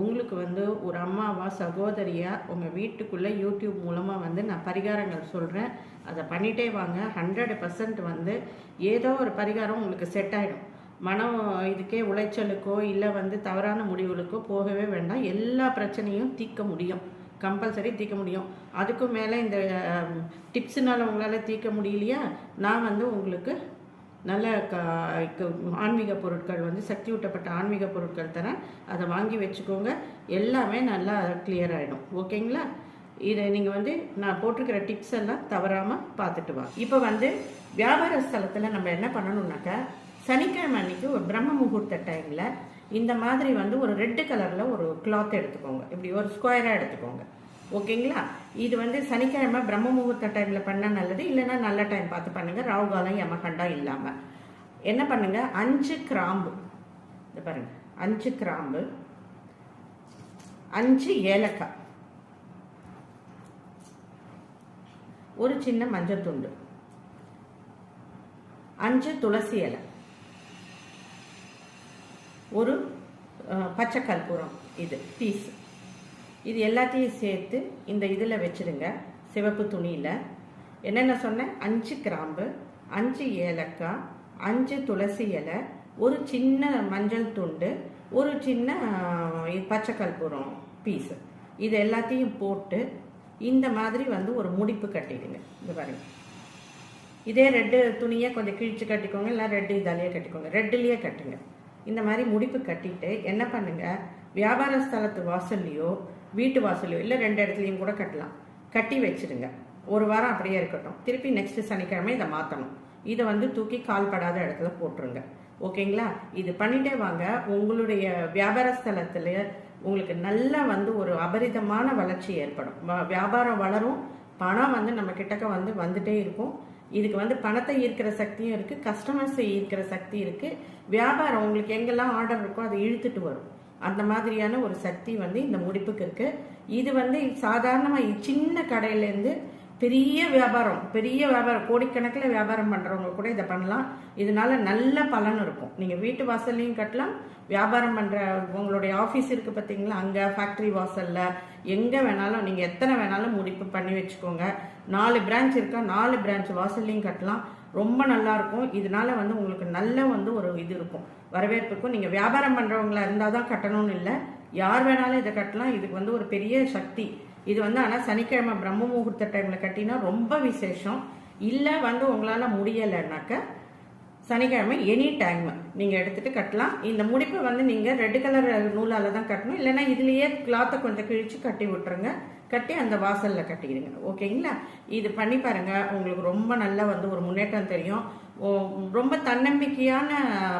உங்களுக்கு வந்து ஒரு அம்மாவா சகோதரியா உங்கள் வீட்டுக்குள்ளே யூடியூப் மூலமாக வந்து நான் பரிகாரங்கள் சொல்கிறேன் அதை பண்ணிட்டே வாங்க. ஹண்ட்ரட் பர்சன்ட் வந்து ஏதோ ஒரு பரிகாரம் உங்களுக்கு செட் ஆகிடும் மனம் இதுக்கே உளைச்சலுக்கோ இல்லை வந்து தவறான முடிவுகளுக்கோ போகவே வேண்டாம். எல்லா பிரச்சனையும் தீர்க்க முடியும். கம்பல்சரி தீர்க்க முடியும். அதுக்கும் மேலே இந்த டிப்ஸுனால் உங்களால் தீர்க்க முடியலையா? நான் வந்து உங்களுக்கு நல்ல ஆன்மீக பொருட்கள் வந்து சக்தி ஊட்டப்பட்ட ஆன்மீக பொருட்கள் தரேன் அதை வாங்கி வச்சுக்கோங்க. எல்லாமே நல்லா கிளியர் ஆகிடும் ஓகேங்களா? இதை நீங்கள் வந்து நான் போட்டிருக்கிற டிப்ஸ் எல்லாம் தவறாமல் பார்த்துட்டு வா. இப்போ வந்து வியாபார ஸ்தலத்தில் நம்ம என்ன பண்ணணும்னாக்கா சனிக்கிழமை அன்னைக்கு ஒரு பிரம்ம முகூர்த்த டைமில் இந்த மாதிரி வந்து ஒரு ரெட்டு கலரில் ஒரு கிளாத் எடுத்துக்கோங்க. இப்படி ஒரு ஸ்கொயராக எடுத்துக்கோங்க. ஓகேங்களா? இது வந்து சனிக்கிழமை பிரம்ம முகூர்த்த டைமில் பண்ணால் நல்லது இல்லைன்னா நல்ல டைம் பார்த்து பண்ணுங்கள் ராகுகாலம் யமகண்டா இல்லாமல் என்ன பண்ணுங்கள் அஞ்சு கிராம்பு. இது பாருங்கள் அஞ்சு கிராம்பு. அஞ்சு ஏலக்காய். ஒரு சின்ன மஞ்சள் துண்டு. அஞ்சு துளசி இலை. ஒரு பச்சை கற்பூரம் இது. பீஸ். இது எல்லாத்தையும் சேர்த்து இந்த இதில் வச்சுருங்க சிவப்பு துணியில். என்னென்ன சொன்னேன்? அஞ்சு கிராம்பு அஞ்சு ஏலக்காய் அஞ்சு துளசி இலை ஒரு சின்ன மஞ்சள் துண்டு ஒரு சின்ன பச்சை கற்பூரம் பீஸ் இது எல்லாத்தையும் போட்டு இந்த மாதிரி வந்து ஒரு முடிப்பு கட்டிடுங்க. இந்த பாருங்க. இதே ரெட்டு துணியை கொஞ்சம் கிழிச்சு கட்டிக்கோங்க. இல்லை ரெட்டு இதாலேயே கட்டிக்கோங்க. ரெட்டுலேயே கட்டுங்க. இந்த மாதிரி முடிப்பு கட்டிட்டு என்ன பண்ணுங்கள் வியாபார ஸ்தலத்து வாசல்லையோ வீட்டு வாசலையோ இல்லை ரெண்டு இடத்துலையும் கூட கட்டலாம். கட்டி வச்சுருங்க. ஒரு வாரம் அப்படியே இருக்கட்டும். திருப்பி நெக்ஸ்ட் சனிக்கிழமை இதை மாற்றணும் இதை வந்து தூக்கி கால் படாத இடத்துல போட்டுருங்க. ஓகேங்களா? இது பண்ணிட்டே வாங்க. உங்களுடைய வியாபார ஸ்தலத்தில் உங்களுக்கு நல்லா வந்து ஒரு அபரிதமான வளர்ச்சி ஏற்படும். வ- வியாபாரம் வளரும். பணம் வந்து நம்ம கிட்டக்க வந்து வந்துட்டே இருக்கும். இதுக்கு வந்து பணத்தை ஈர்க்கிற சக்தியும் இருக்குது கஸ்டமர்ஸை ஈர்க்கிற சக்தி இருக்குது வியாபாரம் உங்களுக்கு எங்கெல்லாம் ஆர்டர் இருக்கோ அதை இழுத்துட்டு வரும். அந்த மாதிரியான ஒரு சக்தி வந்து இந்த முடிப்புக்கு இருக்குது இது வந்து சாதாரணமாக சின்ன கடையிலேருந்து பெரிய வியாபாரம் பெரிய வியாபாரம் கோடிக்கணக்கில் வியாபாரம் பண்ணுறவங்க கூட இதை பண்ணலாம். இதனால நல்ல பலன் இருக்கும். நீங்கள் வீட்டு வாசல்லையும் கட்டலாம். வியாபாரம் பண்ணுற உங்களுடைய ஆஃபீஸ் இருக்குது பார்த்தீங்களா? அங்கே ஃபேக்ட்ரி வாசலில் எங்கே வேணாலும் நீங்கள் எத்தனை வேணாலும் முடிப்பு பண்ணி வச்சுக்கோங்க. நாலு பிரான்ச் இருக்கா? நாலு பிரான்ச் வாசல்லையும் கட்டலாம். ரொம்ப நல்லா இருக்கும். இதனால வந்து உங்களுக்கு நல்ல வந்து ஒரு இது இருக்கும். வரவேற்புக்கும். நீங்கள் வியாபாரம் பண்ணுறவங்களா இருந்தால் தான் கட்டணும்னு இல்லை. யார் வேணாலும் இதை கட்டலாம். இதுக்கு வந்து ஒரு பெரிய சக்தி. இது வந்து ஆனால் சனிக்கிழமை பிரம்ம முகூர்த்த டைமில் கட்டினா ரொம்ப விசேஷம். இல்லை வந்து உங்களால் முடியலைனாக்க சனிக்கிழமை எனி டைம் நீங்கள் எடுத்துகிட்டு கட்டலாம். இந்த முடிப்பை வந்து நீங்கள் ரெட் கலர் நூலால் தான் கட்டணும். இல்லைன்னா இதுலேயே கிளாத்தை கொஞ்சம் கிழித்து கட்டி விட்டுருங்க. கட்டி அந்த வாசலில் கட்டிடுங்க ஓகேங்களா? இது பண்ணி பாருங்க. உங்களுக்கு ரொம்ப நல்லா வந்து ஒரு முன்னேற்றம் தெரியும். ஓ- ரொம்ப தன்னம்பிக்கையான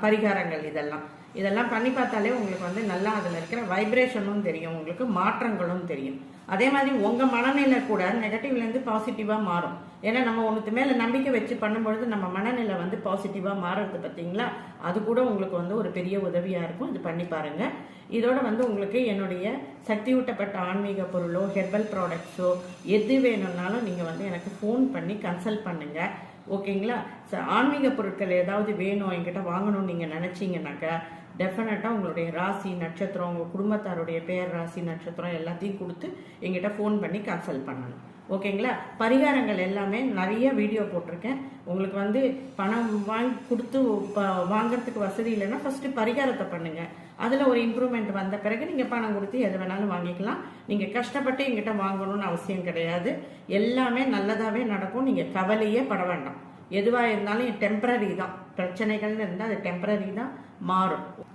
பரிகாரங்கள் இதெல்லாம். இதெல்லாம் பண்ணி பார்த்தாலே உங்களுக்கு வந்து நல்லா அதில் இருக்கிற வைப்ரேஷனும் தெரியும். உங்களுக்கு மாற்றங்களும் தெரியும். அதே மாதிரி உங்கள் மனநிலை கூட நெகட்டிவ்லேருந்து பாசிட்டிவாக மாறும். ஏன்னா நம்ம ஒன்றுத்து மேலே நம்பிக்கை வச்சு பண்ணும்பொழுது நம்ம மனநிலை வந்து பாசிட்டிவாக மாறுறது பார்த்தீங்களா? அது அது கூட உங்களுக்கு வந்து ஒரு பெரிய உதவியாக இருக்கும். இது பண்ணி பாருங்கள் இதோட வந்து உங்களுக்கு என்னுடைய சக்தி ஊட்டப்பட்ட ஆன்மீக பொருளோ ஹெர்பல் ப்ராடக்ட்ஸோ எது வேணும்னாலும் நீங்கள் வந்து எனக்கு ஃபோன் பண்ணி கன்சல்ட் பண்ணுங்கள் ஓகேங்களா ச ஆன்மீக பொருட்கள் ஏதாவது வேணும் என்கிட்ட வாங்கணும்னு நீங்கள் நினச்சிங்கனாக்கா டெஃபினட்டாக உங்களுடைய ராசி நட்சத்திரம் உங்கள் குடும்பத்தாருடைய பேர் ராசி நட்சத்திரம் எல்லாத்தையும் கொடுத்து எங்கிட்ட ஃபோன் பண்ணி கன்சல்ட் பண்ணணும். ஓகேங்களா? பரிகாரங்கள் எல்லாமே நிறைய வீடியோ போட்டிருக்கேன். உங்களுக்கு வந்து பணம் வாங்கி கொடுத்து ப- வாங்குறதுக்கு வசதி இல்லைன்னா ஃபர்ஸ்ட் பரிகாரத்தை பண்ணுங்க. அதில் ஒரு இம்ப்ரூவ்மெண்ட் வந்த பிறகு நீங்கள் பணம் கொடுத்து எது வேணாலும் வாங்கிக்கலாம். நீங்கள் கஷ்டப்பட்டு எங்கிட்ட வாங்கணும்னு அவசியம் கிடையாது. எல்லாமே நல்லதாகவே நடக்கும். நீங்கள் கவலையே பட வேண்டாம். எதுவாக இருந்தாலும் டெம்பரரி தான். பிரச்சனைகள்னு இருந்தால் அது டெம்பரரி தான். மாறும்.